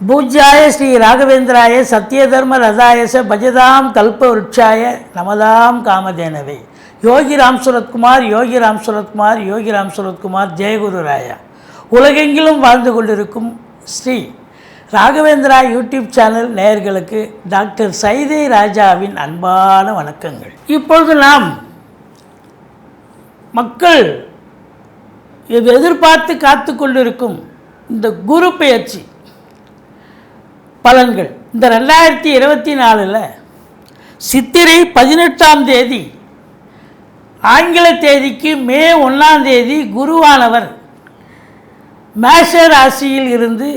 பூஜ்யாய ஸ்ரீ ராகவேந்திராய சத்யதர்ம ரதாயச பஜதாம் கல்ப விருட்சாய நமதாம் காமதேனவே. யோகி ராம் சுரத்குமார் யோகி ராம் சுரத்குமார் யோகி ராம் சுரத்குமார் ஜெயகுரு ராயா. உலகெங்கிலும் வாழ்ந்து கொண்டிருக்கும் ஸ்ரீ ராகவேந்திரா யூடியூப் சேனல் நேயர்களுக்கு டாக்டர் சைதை ராஜாவின் அன்பான வணக்கங்கள். இப்பொழுது நாம் மக்கள் எதிர்பார்த்து காத்து கொண்டிருக்கும் இந்த குரு பெயர்ச்சி பலன்கள். இந்த ரெண்டாயிரத்தி இருபத்தி நாலில் சித்திரை பதினெட்டாம் தேதி ஆங்கில தேதிக்கு மே ஒன்றாம் தேதி குருவானவர் மேஷ ராசியில் இருந்து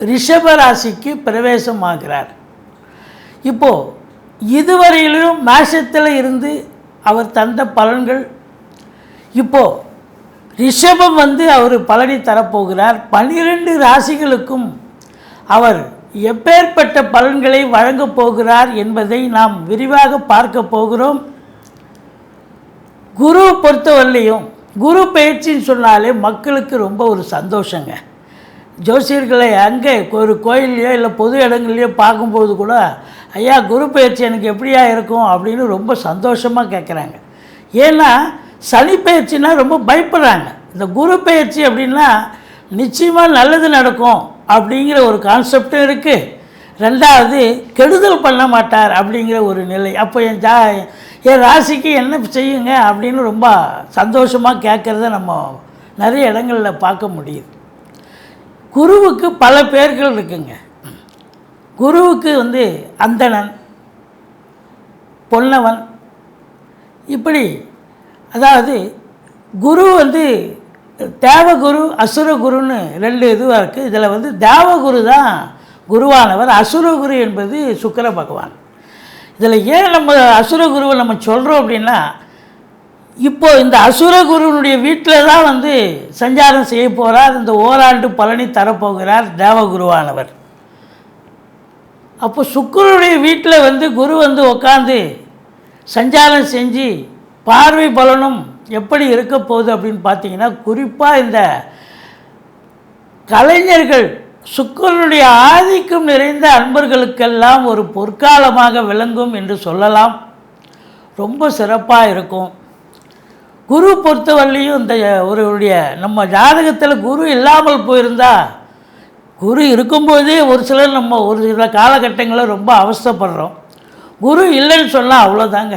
ரிஷப ராசிக்கு பிரவேசமாகிறார். இப்போது இதுவரையிலும் மேஷத்தில் இருந்து அவர் தந்த பலன்கள். இப்போது ரிஷபம் வந்து அவர் பலனை தரப்போகிறார். பன்னிரெண்டு ராசிகளுக்கும் அவர் எப்பேற்பட்ட பலன்களை வழங்கப் போகிறார் என்பதை நாம் விரிவாக பார்க்க போகிறோம். குரு பொறுத்தவரையிலையும் குரு பயிற்சின்னு சொன்னாலே மக்களுக்கு ரொம்ப ஒரு சந்தோஷங்க. ஜோசியர்களை அங்கே ஒரு கோயில்லையோ இல்லை பொது இடங்கள்லையோ பார்க்கும்போது கூட ஐயா குரு பயிற்சி எனக்கு எப்படியா இருக்கும்? அப்படின்னு ரொம்ப சந்தோஷமாக கேட்குறாங்க ஏன்னா சனி பயிற்சினா ரொம்ப பயப்படுறாங்க. இந்த குரு பயிற்சி அப்படின்னா நிச்சயமாக நல்லது நடக்கும். அப்படிங்கிற ஒரு கான்செப்டும் இருக்குது ரெண்டாவது கெடுதல் பண்ண மாட்டார் அப்படிங்கிற ஒரு நிலை. அப்போ என் ஜா என் ராசிக்கு என்ன செய்யுங்க அப்படின்னு ரொம்ப சந்தோஷமாக கேட்குறத நம்ம நிறைய இடங்களில் பார்க்க முடியுது. குருவுக்கு பல பேர்கள் இருக்குங்க. குருவுக்கு வந்து அந்தணன் பொன்னவன் இப்படி. அதாவது குரு வந்து தேவகுரு அசுரகுருன்னு ரெண்டு இதுவாக இருக்குது இதில் வந்து தேவகுரு தான் குருவானவர். அசுரகுரு என்பது சுக்கிர பகவான். இதில் ஏன் நம்ம அசுரகுருவை நம்ம சொல்கிறோம் அப்படின்னா இப்போ இந்த அசுரகுருவனுடைய வீட்டில் தான் வந்து சஞ்சாரம் செய்ய போகிறார் இந்த ஓராண்டு பலனை தரப்போகிறார் தேவகுருவானவர். அப்போ சுக்கரனுடைய வீட்டில் வந்து குரு வந்து உட்காந்து சஞ்சாரம் செஞ்சு பார்வை பலனும் எப்படி இருக்க போகுது அப்படின்னு பார்த்தீங்கன்னா குறிப்பாக இந்த கலைஞர்கள் சுக்கரனுடைய ஆதிக்கம் நிறைந்த அன்பர்களுக்கெல்லாம் ஒரு பொற்காலமாக விளங்கும் என்று சொல்லலாம். ரொம்ப சிறப்பாக இருக்கும். குரு பொறுத்தவரையும் இந்த ஒருவருடைய நம்ம ஜாதகத்தில் குரு இல்லாமல் போயிருந்தா குரு இருக்கும்போதே ஒரு சிலர் நம்ம ஒரு சில காலகட்டங்களில் ரொம்ப அவஸ்தைப்படுறோம். குரு இல்லைன்னு சொன்னால் அவ்வளோதாங்க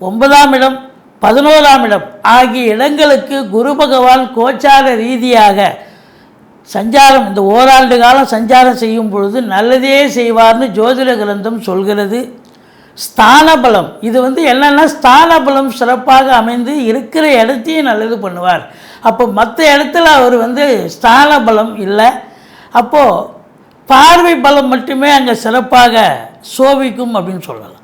ஒன்பதாம் இடம் பதினோராம் இடம் ஆகிய இடங்களுக்கு குரு பகவான் கோச்சார ரீதியாக சஞ்சாரம் இந்த ஓராண்டு காலம் சஞ்சாரம் செய்யும் பொழுது நல்லதே செய்வார்னு ஜோதிட கிரந்தம் சொல்கிறது. ஸ்தான பலம் இது வந்து என்னென்னா ஸ்தான பலம் சிறப்பாக அமைந்து இருக்கிற இடத்தையும் நல்லது பண்ணுவார். அப்போ மற்ற இடத்துல அவர் வந்து ஸ்தான பலம் இல்லை. அப்போது பார்வை பலம் மட்டுமே அங்கே சிறப்பாக சோபிக்கும் அப்படின்னு சொல்லலாம்.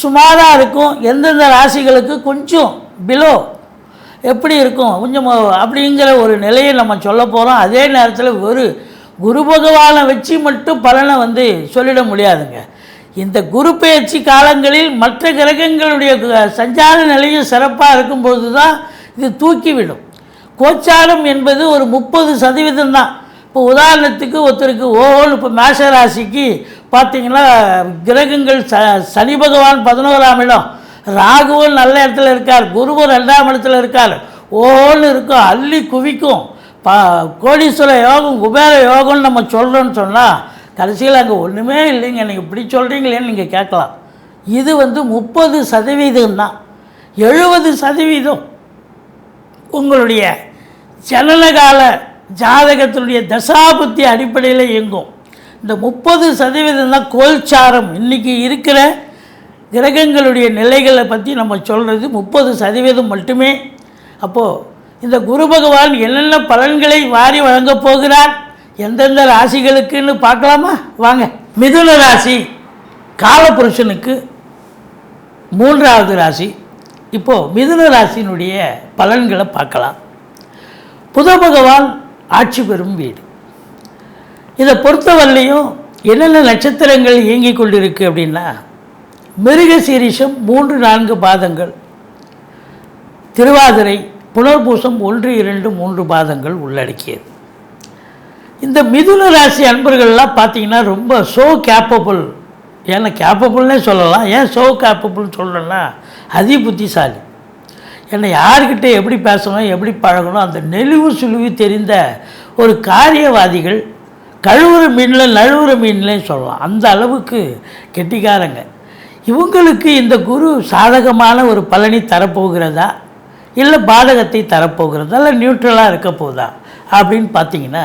சுமாராக இருக்கும். எந்தெந்த ராசிகளுக்கு கொஞ்சம் பிலோ எப்படி இருக்கும்? கொஞ்சம் அப்படிங்கிற ஒரு நிலையை நம்ம சொல்ல போகிறோம் அதே நேரத்தில் ஒரு குரு பகவானை வச்சு மட்டும் பலனை வந்து சொல்லிட முடியாதுங்க. இந்த குரு பயிற்சி காலங்களில் மற்ற கிரகங்களுடைய சஞ்சார நிலையும் சிறப்பாக இருக்கும்போது தான் இது தூக்கிவிடும். கோச்சாரம் என்பது ஒரு முப்பது சதவீதம் தான் இப்போ உதாரணத்துக்கு ஒருத்தருக்கு ஓஹோன்னு இப்போ மேஷ ராசிக்கு பார்த்தீங்கன்னா கிரகங்கள் ச சனி பகவான் பதினோராம் இடம். ராகுவும் நல்ல இடத்துல இருக்கார். குருவும் ரெண்டாம் இடத்துல இருக்கார். ஓன்னு இருக்கும். அள்ளி குவிக்கும். பா கோடீஸ்வர யோகம் குபேர யோகம்னு நம்ம சொல்கிறோன்னு சொன்னால் கடைசியில் அங்கே ஒன்றுமே இல்லைங்க. நீங்கள் இப்படி சொல்கிறீங்களேன்னு நீங்கள் கேட்கலாம். இது வந்து முப்பது சதவீதம் தான் எழுபது சதவீதம் உங்களுடைய ஜனனகால ஜாதகத்தினுடைய தசாபுத்தி அடிப்படையில் இயங்கும். இந்த முப்பது சதவீதம் தான் கோல்சாரம். இன்றைக்கி இருக்கிற கிரகங்களுடைய நிலைகளை பற்றி நம்ம சொல்கிறது முப்பது சதவீதம் மட்டுமே. அப்போது இந்த குரு பகவான் என்னென்ன பலன்களை வாரி வழங்கப் போகிறார்? எந்தெந்த ராசிகளுக்குன்னு பார்க்கலாமா? வாங்க. மிதுன ராசி காலபுருஷனுக்கு மூன்றாவது ராசி. இப்போது மிதுன ராசியினுடைய பலன்களை பார்க்கலாம். புத பகவான் ஆட்சி பெறும் வீடு. இதை பொறுத்தவரையிலையும் என்னென்ன நட்சத்திரங்கள் இயங்கிக் கொண்டிருக்கு அப்படின்னா மிருக சீரிஷம் மூன்று நான்கு பாதங்கள் திருவாதிரை புனர்பூசம் ஒன்று இரண்டு மூன்று பாதங்கள் உள்ளடக்கியது. இந்த மிதுன ராசி அன்பர்கள்லாம் பார்த்திங்கன்னா ரொம்ப சோ கேப்பபிள் ஏன்னா கேப்பபிள்னே சொல்லலாம். ஏன் சோ கேப்பபிள்னு சொல்லணும்னா அதி புத்திசாலி என்னை யார்கிட்ட எப்படி பேசணும் எப்படி பழகணும் அந்த நெளிவு சுழிவு தெரிந்த ஒரு காரியவாதிகள் கழுவுற மீனில் நழுவுற மீன்லேயும் சொல்லலாம். அந்த அளவுக்கு கெட்டிக்காரங்க. இவங்களுக்கு இந்த குரு சாதகமான ஒரு பலனை தரப்போகிறதா? இல்லை பாதகத்தை தரப்போகிறதா? இல்லை நியூட்ரலாக இருக்க போதா? அப்படின்னு பார்த்தீங்கன்னா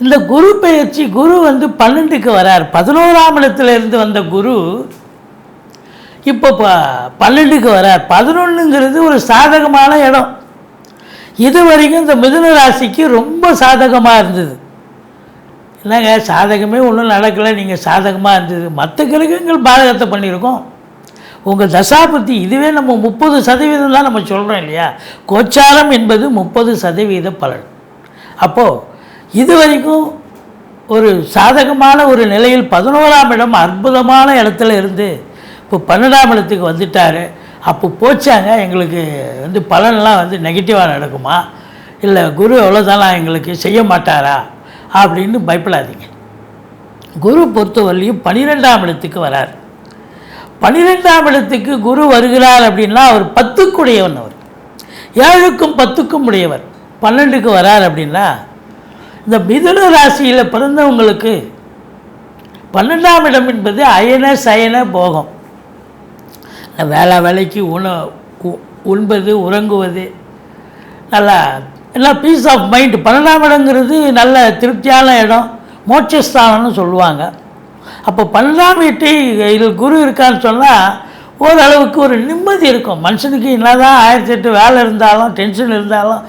இந்த குரு பயிற்சி குரு வந்து பன்னெண்டுக்கு வரார். பதினோராம் இடத்துல இருந்து வந்த குரு இப்போ ப பன்னெண்டுக்கு வரார் பதினொன்றுங்கிறது ஒரு சாதகமான இடம். இது வரைக்கும் இந்த மிதுன ராசிக்கு ரொம்ப சாதகமாக இருந்தது. என்னங்க சாதகமே ஒன்றும் நடக்கலை நீங்கள் சாதகமாக இருந்தது. மற்ற கிரகங்கள் பாதகத்தை பண்ணியிருக்கோம். உங்கள் தசாபத்தி இதுவே நம்ம முப்பது சதவீதம் தான் நம்ம சொல்கிறோம் இல்லையா? கோச்சாரம் என்பது முப்பது சதவீத பலன். அப்போது இது வரைக்கும் ஒரு சாதகமான ஒரு நிலையில் பதினோராம் இடம் அற்புதமான இடத்துல இருந்து இப்போ பன்னெண்டாம் இடத்துக்கு வந்துட்டார். அப்போ போச்சாங்க. எங்களுக்கு வந்து பலன்லாம் வந்து நெகட்டிவாக நடக்குமா? இல்லை குரு எவ்வளோதானா எங்களுக்கு செய்ய மாட்டாரா? அப்படின்னு பயப்படாதீங்க. குரு பொறுத்தவரையிலையும் பன்னிரெண்டாம் இடத்துக்கு வரார். பன்னிரெண்டாம் இடத்துக்கு குரு வருகிறார் அப்படின்னா அவர் பத்துக்குடையவன் அவர். ஏழுக்கும் பத்துக்கும் உடையவர். பன்னெண்டுக்கு வரார் அப்படின்னா இந்த மிதுன ராசியில் பிறந்தவங்களுக்கு பன்னெண்டாம் இடம் என்பது அயன சயன போகம். வேலை வேலைக்கு உண உ- உண்பது உறங்குவது நல்லா எல்லாம் பீஸ் ஆஃப் மைண்டு பன்னெண்டாம் இடங்கிறது நல்ல திருப்தியான இடம் மோட்சஸ்தானம்னு சொல்லுவாங்க. அப்போ பன்னெண்டாம் வீட்டு இதில் குரு இருக்கான்னு சொன்னால் ஓரளவுக்கு ஒரு நிம்மதி இருக்கும். மனுஷனுக்கு என்னதான் ஆயிரத்தி எட்டு வேலை இருந்தாலும் டென்ஷன் இருந்தாலும்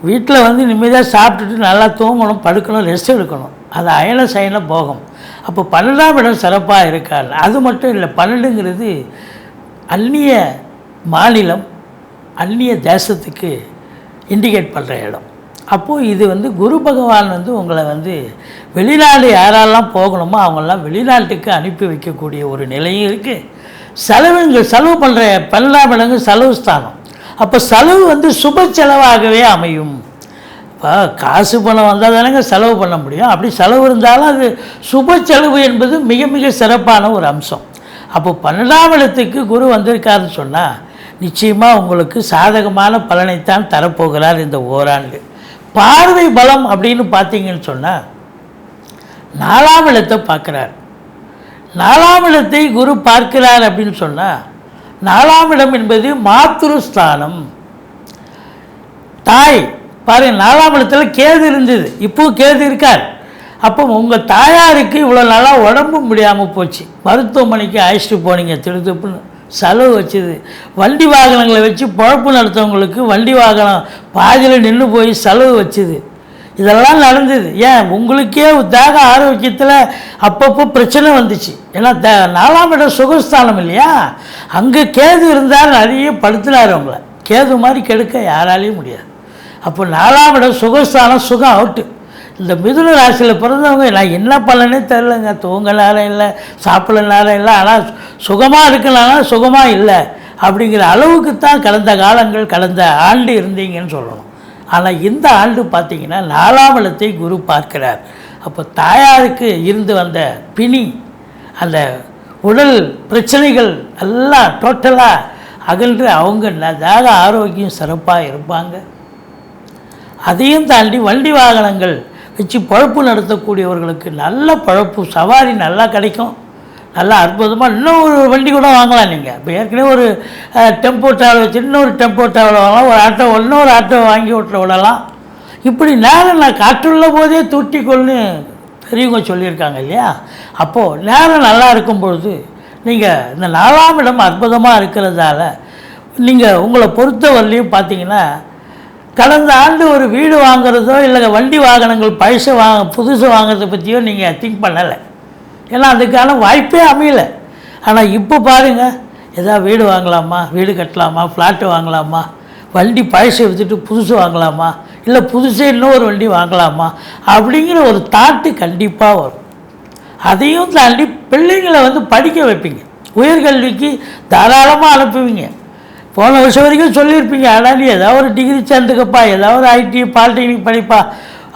வீட்டில் வந்து நிம்மதியாக சாப்பிட்டுட்டு நல்லா தூங்கணும் படுக்கணும் ரெஸ்ட் எடுக்கணும். அது அயன சயன போகம். அப்போ பன்னெண்டாம் இடம் சிறப்பாக இருக்காது. அது மட்டும் இல்லை பன்னெண்டுங்கிறது அந்நிய மாநிலம் அந்நிய தேசத்துக்கு இண்டிகேட் பண்ணுற இடம். அப்போது இது வந்து குரு பகவான் வந்து உங்களை வந்து வெளிநாடு யாரெல்லாம் போகணுமோ அவங்கெல்லாம் வெளிநாட்டுக்கு அனுப்பி வைக்கக்கூடிய ஒரு நிலையும் இருக்குது செலவுங்க செலவு பண்ணுற பன்னெண்டாம் இடங்கு செலவு ஸ்தானம். அப்போ செலவு வந்து சுப செலவாகவே அமையும். இப்போ காசு பணம் வந்தால் தானேங்க செலவு பண்ண முடியும். அப்படி செலவு இருந்தாலும் அது சுப செலவு என்பது மிக மிக சிறப்பான ஒரு அம்சம். அப்போ பன்னெண்டாம் இடத்துக்கு குரு வந்திருக்காருன்னு சொன்னால் நிச்சயமாக உங்களுக்கு சாதகமான பலனைத்தான் தரப்போகிறார் இந்த ஓராண்டு. பார்வை பலம் அப்படின்னு பார்த்தீங்கன்னு சொன்னால் நாலாம் இடத்தை பார்க்குறார். நாலாம் இடத்தை குரு பார்க்கிறார் அப்படின்னு சொன்னால் நாலாம் இடம் என்பது மாத்ருஸ்தானம். தாய் பாருங்கள் நாலாம் இடத்துல கேது இருந்தது. இப்போ கேது இருக்கார். அப்போ உங்கள் தாயாருக்கு இவ்வளோ நாளாக உடம்பு முடியாமல் போச்சு. மருத்துவமனைக்கு அழைச்சிட்டு போனீங்க திருத்துப்புன்னு செலவு வச்சுது. வண்டி வாகனங்களை வச்சு பழப்பு நடத்தவங்களுக்கு வண்டி வாகனம் பாதியில் நின்று போய் செலவு வச்சுது. இதெல்லாம் நடந்தது. ஏன்? உங்களுக்கே தேக ஆரோக்கியத்தில் அப்பப்போ பிரச்சனை வந்துச்சு. ஏன்னா த நாலாம் இடம் சுகஸ்தானம் இல்லையா? அங்கே கேது இருந்தால் நிறைய படுத்துனார் அவங்கள. கேது மாதிரி கெடுக்க யாராலையும் முடியாது. அப்போ நாலாம் இடம் சுகஸ்தானம் சுகம் அவுட்டு இந்த மிதுன ராசியில் பிறந்தவங்க நான் என்ன பண்ணனே தெரிலங்க. தூங்க இல்லை சாப்பிட இல்லை ஆனால் சுகமாக இருக்கலாம் சுகமாக இல்லை அப்படிங்கிற அளவுக்கு தான் கடந்த காலங்கள் கடந்த ஆண்டு இருந்தீங்கன்னு சொல்லணும். ஆனால் இந்த ஆண்டு பார்த்தீங்கன்னா நாலாம் இடத்தை குரு பார்க்கிறார். அப்போ தாயாருக்கு இருந்து வந்த பிணி அந்த உடல் பிரச்சனைகள் எல்லாம் டோட்டலாக அகன்று அவங்க நதாக ஆரோக்கியம் சிறப்பாக இருப்பாங்க. அதையும் தாண்டி வண்டி வாகனங்கள் வச்சு பழப்பு நடத்தக்கூடியவர்களுக்கு நல்ல பழப்பு சவாரி நல்லா கிடைக்கும். நல்லா அற்புதமாக இன்னும் ஒரு வண்டி கூட வாங்கலாம் நீங்கள் இப்போ ஏற்கனவே ஒரு டெம்போ ட்ராவல் வச்சு இன்னொரு டெம்போ டிராவல் வாங்கலாம் ஒரு ஆட்டோ இன்னொரு ஆட்டோ வாங்கி ஓட்ட விடலாம். இப்படி நேரம் நான் காற்றுள்ள போதே தூட்டிக்கொள்னு பெரியவங்க சொல்லியிருக்காங்க இல்லையா? அப்போது நேரம் நல்லா இருக்கும் பொழுது நீங்கள் இந்த நாலாம் இடம் அற்புதமாக இருக்கிறதால நீங்கள் உங்களை பொறுத்தவரையிலையும் பார்த்தீங்கன்னா கடந்த ஆண்டு ஒரு வீடு வாங்குறதோ இல்லை வண்டி வாகனங்கள் பழசு வாங்க புதுசு வாங்குறதை பற்றியோ நீங்கள் திங்க் பண்ணலை. ஏன்னா அதுக்கான வாய்ப்பே அமையல. ஆனால் இப்போ பாருங்கள் ஏதாவது வீடு வாங்கலாமா வீடு கட்டலாமா ஃப்ளாட்டு வாங்கலாமா வண்டி பழசை விற்றுட்டு புதுசு வாங்கலாமா இல்லை புதுசே இன்னொரு வண்டி வாங்கலாமா அப்படிங்கிற ஒரு தாட்டு கண்டிப்பாக வரும். அதையும் தாண்டி பிள்ளைங்களை வந்து படிக்க வைப்பீங்க. உயர்கல்விக்கு தாராளமாக அனுப்புவீங்க. போன வருஷம் வரைக்கும் சொல்லியிருப்பீங்க ஆனால் நீ ஏதாவது ஒரு டிகிரி சேர்ந்துக்கப்பா ஏதாவது ஒரு ஐடி பாலிடெக்னிக் படிப்பா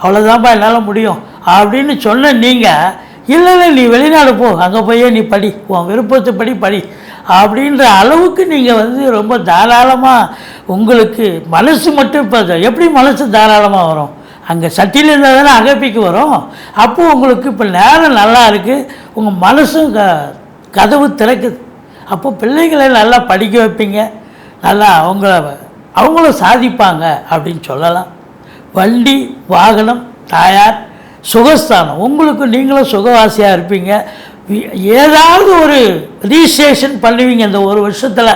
அவ்வளோதான்ப்பா என்னால் முடியும். அப்படின்னு சொன்ன நீங்கள் இல்லை இல்லை நீ வெளிநாடு போ அங்கே போயே நீ படி உன் விருப்பத்துப்படி படி அப்படின்ற அளவுக்கு நீங்கள் வந்து ரொம்ப தாராளமாக உங்களுக்கு மனசு மட்டும் இப்போ எப்படி மனசு தாராளமாக வரும்? அங்கே சட்டியில் இருந்தால் தானே அகப்பிக்கு வரும். அப்போது உங்களுக்கு இப்போ நேரம் நல்லா இருக்குது உங்கள் மனசும் க கதவு திறக்குது. அப்போ பிள்ளைகளை நல்லா படிக்க வைப்பீங்க. நல்லா அவங்கள அவங்களும் சாதிப்பாங்க அப்படின்னு சொல்லலாம். வண்டி வாகனம் தாயார் சுகஸ்தானம். உங்களுக்கு நீங்களும் சுகவாசியாக இருப்பீங்க. ஏதாவது ஒரு ரிஜிஸ்ட்ரேஷன் பண்ணுவீங்க இந்த ஒரு வருஷத்தில்.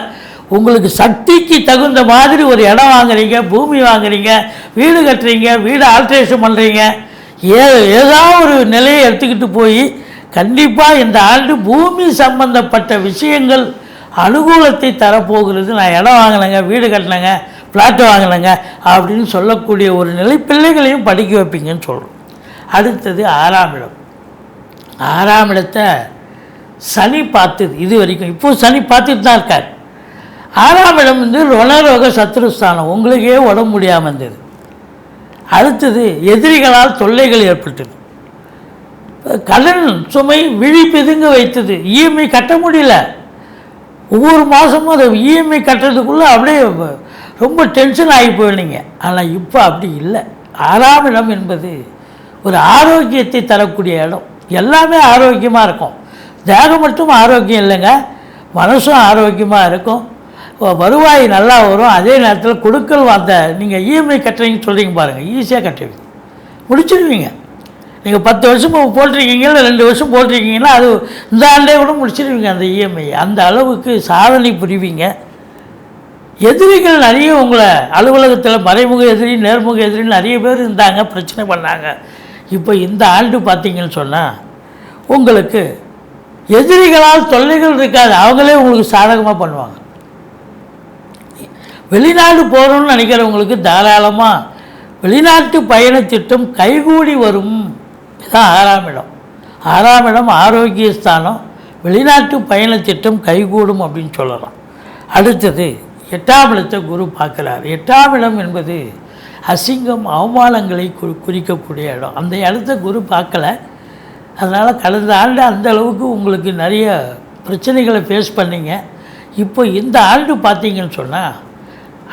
உங்களுக்கு சக்திக்கு தகுந்த மாதிரி ஒரு இடம் வாங்குறீங்க பூமி வாங்குறீங்க வீடு கட்டுறீங்க வீடு ஆல்ட்ரேஷன் பண்ணுறீங்க ஏ ஏதாவது ஒரு நிலையை எடுத்துக்கிட்டு போய் கண்டிப்பாக இந்த ஆண்டு பூமி சம்பந்தப்பட்ட விஷயங்கள் அனுகூலத்தை தரப்போகிறது. நான் இடம் வாங்கினேங்க வீடு கட்டினேங்க ஃப்ளாட்டு வாங்கினேங்க அப்படின்னு சொல்லக்கூடிய ஒரு நிலை பிள்ளைகளையும் படிக்க வைப்பீங்கன்னு சொல்கிறோம் அடுத்தது ஆறாம் இடம். ஆறாம் இடத்தை சனி பார்த்தது இது வரைக்கும். இப்போ சனி பார்த்துட்டு தான் இருக்கார். ஆறாம் இடம் வந்து ருணரோக சத்ருஸ்தானம். உங்களுக்கே உடம்பு முடியாமல் இருந்தது. அடுத்தது எதிரிகளால் தொல்லைகள் ஏற்பட்டது. கடன் சுமை விழி பிதுங்க வைத்தது? இஎம்ஐ கட்ட முடியல. ஒவ்வொரு மாதமும் அதை இஎம்ஐ கட்டுறதுக்குள்ளே அப்படியே ரொம்ப டென்ஷன் ஆகி போயிடுங்க ஆனால் இப்போ அப்படி இல்லை. ஆறாம் இடம் என்பது ஒரு ஆரோக்கியத்தை தரக்கூடிய இடம். எல்லாமே ஆரோக்கியமாக இருக்கும். தேகம் மட்டும் ஆரோக்கியம் இல்லைங்க. மனசும் ஆரோக்கியமாக இருக்கும். வருவாய் நல்லா வரும். அதே நேரத்தில் கொடுக்கல் வந்த நீங்கள் இஎம்ஐ கட்டுறீங்கன்னு சொல்கிறீங்க பாருங்கள் ஈஸியாக கட்டுவீங்க. முடிச்சிடுவீங்க நீங்கள் பத்து வருஷம் போட்டிருக்கீங்க இல்லை ரெண்டு வருஷம் போட்டிருக்கீங்கன்னா அது இந்த ஆண்டே கூட முடிச்சிருவீங்க அந்த இஎம்ஐ அந்த அளவுக்கு சாதனை புரிவீங்க. எதிரிகள் நிறைய உங்களை அலுவலகத்தில் மறைமுக எதிரி நேர்முக எதிரின்னு நிறைய பேர் இருந்தாங்க பிரச்சனை பண்ணாங்க. இப்போ இந்த ஆண்டு பார்த்தீங்கன்னு சொன்னால் உங்களுக்கு எதிரிகளால் தொல்லைகள் இருக்காது அவங்களே உங்களுக்கு சாதகமாக பண்ணுவாங்க. வெளிநாடு போகணும்னு நினைக்கிறவங்களுக்கு தாராளமாக வெளிநாட்டு பயணத்திட்டம் கைகூடி வரும். இதுதான் ஆறாம் இடம். ஆறாம் இடம் ஆரோக்கிய ஸ்தானம் வெளிநாட்டு பயணத்திட்டம் கைகூடும் அப்படின்னு சொல்லலாம். அடுத்தது எட்டாம் இடத்தை குரு பார்க்குறார். எட்டாம் இடம் என்பது அசிங்கம் அவமானங்களை குறி குறிக்கக்கூடிய இடம். அந்த இடத்த குரு பார்க்கல. அதனால் கடந்த ஆண்டு அந்த அளவுக்கு உங்களுக்கு நிறைய பிரச்சனைகளை ஃபேஸ் பண்ணிங்க. இப்போ இந்த ஆண்டு பார்த்தீங்கன்னு சொன்னால்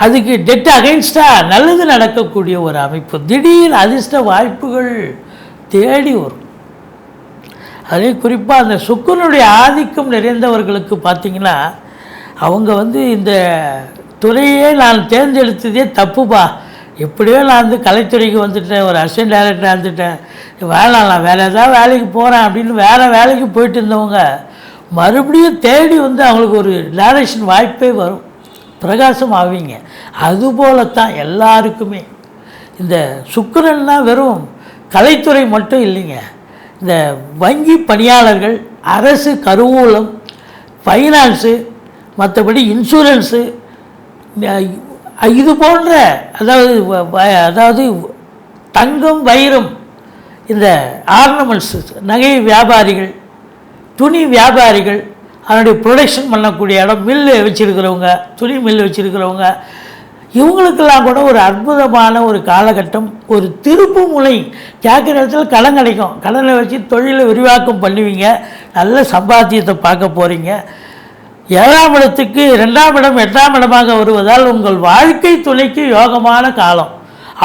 அதுக்கு டெட் அகைன்ஸ்டாக நல்லது நடக்கக்கூடிய ஒரு அமைப்பு. திடீர் அதிர்ஷ்ட வாய்ப்புகள் தேடி வரும். அதே குறிப்பாக அந்த சுக்குனுடைய ஆதிக்கம் நிறைந்தவர்களுக்கு பார்த்தீங்கன்னா அவங்க வந்து இந்த துறையே நான் தேர்ந்தெடுத்ததே தப்புப்பா. எப்படியோ நான் வந்து கலைத்துறைக்கு வந்துட்டேன் ஒரு அசிஸ்டன்ட் டைரக்டராக இருந்துட்டேன். வேணாம் நான் வேறு ஏதாவது வேலைக்கு போகிறேன் அப்படின்னு வேறு வேலைக்கு போயிட்டு இருந்தவங்க மறுபடியும் தேடி வந்து அவங்களுக்கு ஒரு டேரக்ஷன் வாய்ப்பே வரும். பிரகாசம் ஆவீங்க. அதுபோலத்தான் எல்லாருக்குமே. இந்த சுக்கரன்னா வெறும் கலைத்துறை மட்டும் இல்லைங்க. இந்த வங்கி பணியாளர்கள் அரசு கருவூலம் ஃபைனான்ஸு மற்றபடி இன்சூரன்ஸு இது போன்ற அதாவது வ- வ- அதாவது தங்கம் வைரம் இந்த ஆர்னமெண்ட்ஸ் நகை வியாபாரிகள் துணி வியாபாரிகள் அதனுடைய ப்ரொடக்ஷன் பண்ணக்கூடிய இடம் மில்லு வச்சுருக்கிறவங்க துணி மில்லு வச்சுருக்கிறவங்க இவங்களுக்கெல்லாம் கூட ஒரு அற்புதமான ஒரு காலகட்டம் ஒரு திருப்பு முனை. கேட்குற இடத்துல கடன் கிடைக்கும். கடனை வச்சு தொழிலை விரிவாக்கம் பண்ணுவீங்க. நல்ல சம்பாத்தியத்தை பார்க்க போகிறீங்க ஏழாம் இடத்துக்கு ரெண்டாம் இடம் எட்டாம் இடமாக வருவதால் உங்கள் வாழ்க்கை துணைக்கு யோகமான காலம்.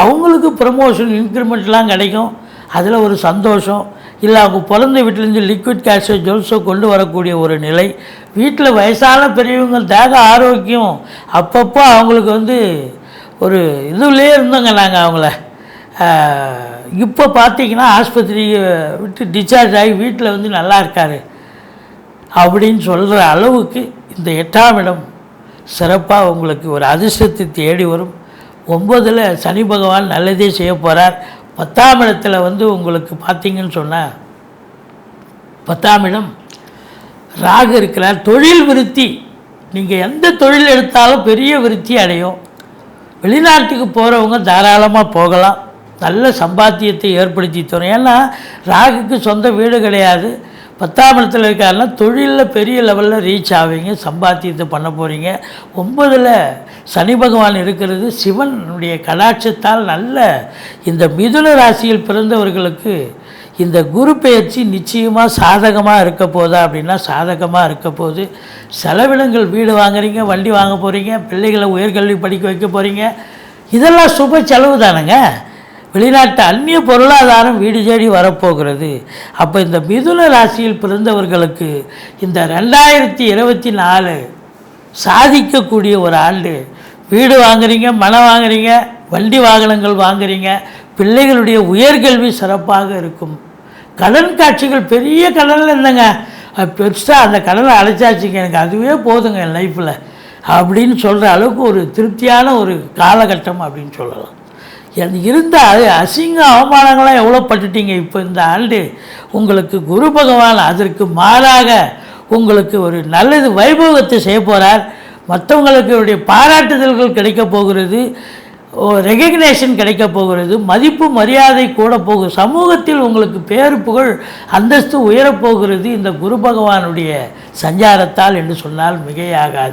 அவங்களுக்கு ப்ரமோஷன் இன்க்ரிமெண்ட்லாம் கிடைக்கும். அதில் ஒரு சந்தோஷம். இல்லை அவங்க பிறந்த வீட்டிலேருந்து லிக்விட் கேஷோ ஜுவல்ஸோ கொண்டு வரக்கூடிய ஒரு நிலை. வீட்டில் வயசான பெரியவங்க தேக ஆரோக்கியம் அப்பப்போ அவங்களுக்கு வந்து ஒரு இதுலேயே இருந்தோங்க நாங்கள் அவங்கள. இப்போ பார்த்தீங்கன்னா ஆஸ்பத்திரி விட்டு டிஸ்சார்ஜ் ஆகி வீட்டில் வந்து நல்லா இருக்காரு. அப்படின்னு சொல்கிற அளவுக்கு இந்த எட்டாம் இடம் சிறப்பாக உங்களுக்கு ஒரு அதிர்ஷ்டத்தை தேடி வரும். ஒம்பதில் சனி பகவான் நல்லதே செய்ய போகிறார் பத்தாம் இடத்துல வந்து உங்களுக்கு பார்த்தீங்கன்னு சொன்னால் பத்தாம் இடம் ராகு இருக்கிறார். தொழில் விருத்தி நீங்கள் எந்த தொழில் எடுத்தாலும் பெரிய விருத்தி அடையும். வெளிநாட்டுக்கு போகிறவங்க தாராளமாக போகலாம். நல்ல சம்பாத்தியத்தை ஏற்படுத்தி தரும். ஏன்னா ராகுக்கு சொந்த வீடு கிடையாது. பத்தாம் இடத்துல இருக்காருன்னா தொழிலில் பெரிய லெவலில் ரீச் ஆவீங்க சம்பாத்தியத்தை பண்ண போகிறீங்க ஒன்பதில் சனி பகவான் இருக்கிறது சிவனுடைய கடாட்சத்தால் நல்ல இந்த மிதுன ராசியில் பிறந்தவர்களுக்கு இந்த குரு பெயர்ச்சி நிச்சயமாக சாதகமாக இருக்க போதா அப்படின்னா சாதகமாக இருக்க போது செலவினங்கள் வீடு வாங்குறீங்க வண்டி வாங்க போகிறீங்க பிள்ளைகளை உயர்கல்வி படிக்க வைக்க போகிறீங்க இதெல்லாம் சுப செலவு தானேங்க. வெளிநாட்டு அந்நிய பொருளாதாரம் வீடு தேடி வரப்போகிறது. அப்போ இந்த மிதுன ராசியில் பிறந்தவர்களுக்கு இந்த ரெண்டாயிரத்தி இருபத்தி நாலு சாதிக்கக்கூடிய ஒரு ஆண்டு. வீடு வாங்குறீங்க மனம் வாங்குறீங்க வண்டி வாகனங்கள் வாங்குறீங்க பிள்ளைகளுடைய உயர்கல்வி சிறப்பாக இருக்கும். கடன் காட்சிகள் பெரிய கடனில் இருந்தேங்க. பெருசாக அந்த கடனை அழைச்சாச்சுங்க எனக்கு அதுவே போதுங்க என் லைஃப்பில் அப்படின்னு சொல்கிற அளவுக்கு ஒரு திருப்தியான ஒரு காலகட்டம் அப்படின்னு சொல்லலாம். இருந்த அது அசிங்க அவமானங்களாம் எவ்வளோ பட்டுட்டீங்க இப்போ இந்த ஆண்டு? உங்களுக்கு குரு பகவான் அதற்கு மாறாக உங்களுக்கு ஒரு நல்லது வைபவத்தை செய்ய போகிறார் மற்றவங்களுக்கு பாராட்டுதல்கள் கிடைக்க போகிறது. ரெகக்னேஷன் கிடைக்க போகிறது. மதிப்பு மரியாதை கூட போகும். சமூகத்தில் உங்களுக்கு பேரு புகழ் அந்தஸ்து உயரப்போகிறது இந்த குரு பகவானுடைய சஞ்சாரத்தால் என்று சொன்னால் மிகையாகாது.